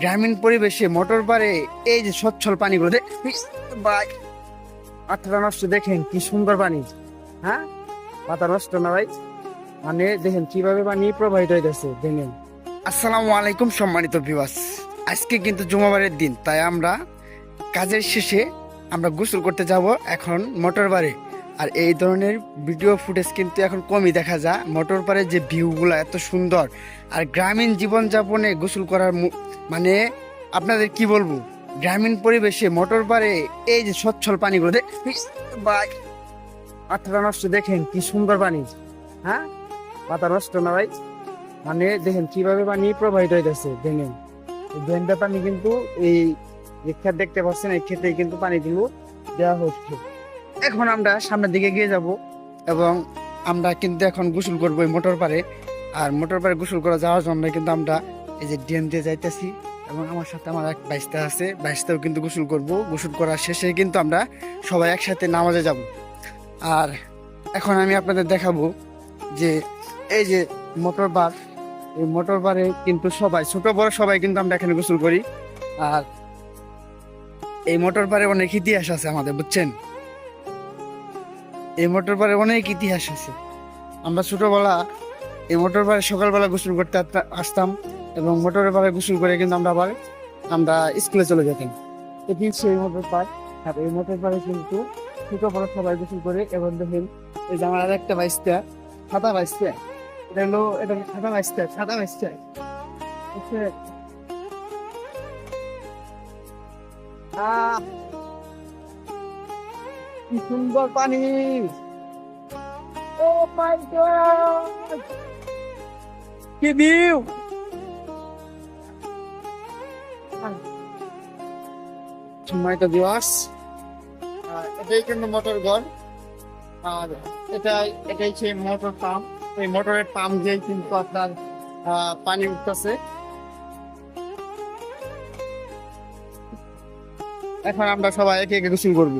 গ্রামীণ পরিবেশে মোটর পারে এই যে স্বচ্ছল পানিগুলো ভাই নষ্ট, দেখেন কি সুন্দর পানি। হ্যাঁ? পাতা নষ্ট না, ভাই? মানে দেখেন কীভাবে পানি প্রবাহিত হইতেছে, দেখেন। আসসালামু আলাইকুম, সম্মানিত ভিউয়ার্স আজকে কিন্তু জুমাবারের দিন, তাই আমরা কাজের শেষে আমরা গোসল করতে যাব এখন মোটর বারে। আর এই ধরনের ভিডিও ফুটেজ কিন্তু এখন কমই দেখা যায়। মোটর পারে যে ভিউগুলো এত সুন্দর, আর গ্রামীণ জীবনযাপনে গোসল করার মানে আপনাদের কি বলব? গ্রামীণ পরিবেশে মোটর পারে এই যে স্বচ্ছল পানিগুলো ভাই, মাথাটা নষ্ট, দেখেন কি সুন্দর পানি। হ্যাঁ? মাথা নষ্ট না ভাই? মানে দেখেন কীভাবে পানি প্রবাহিত হইতেছে, দেখেন। ড্রেনটা পানি কিন্তু এই ক্ষেত দেখতে পাচ্ছেন, এই ক্ষেতেই কিন্তু পানি দিব দেওয়া হচ্ছে। এখন আমরা সামনের দিকে গিয়ে যাব এবং আমরা কিন্তু এখন গোসল করব এই মোটর পারে আর মোটর পারে গোসল করা যাওয়ার জন্য কিন্তু আমরা এই যে ড্রেন দিয়ে যাইতেছি এবং আমার সাথে আমার এক বাইশটা আছে বাইশটাও কিন্তু গোসল করব। গোসল করার শেষে কিন্তু আমরা সবাই একসাথে নামাজে যাব। আর এখন আমি আপনাদের দেখাবো যে এই যে মোটর বার এই মোটর বারে কিন্তু সবাই, ছোট বড় সবাই কিন্তু আমরা এখানে গোসল করি। আর এই মোটর বারে অনেক ইতিহাস আছে আমাদের, বুঝছেন? এই মোটর বারে অনেক ইতিহাস আছে। আমরা ছোটোবেলা এই মোটর বারে সকালবেলা গোসল করতে আসতাম এবং মোটরের বারে গোসল করে কিন্তু আমরা আবার আমরা স্কুলে চলে যেতাম। এটি হচ্ছে এই মোটর পার্ক আর এই মোটর পারে কিন্তু ছোট বড় সবাই গোসল করে এবং দেখেন এই যে আমার একটা বাইশটা সাদা বাইশটা। এটা হলো এটা সাদা বাইশটা সাদা বাইশটা। হচ্ছে আহ, কি সুন্দর পানি। ও মাই গড। কি ভিউ সময় তো দিবস এটাই কিন্তু মোটর ঘর। আর এটাই এটাই সেই মোটর পাম্প। এই মোটরের পাম্প দিয়েই কিন্তু আপনার আহ, পানি উঠতেছে। এখন আমরা সবাই একে একে গোসল করব।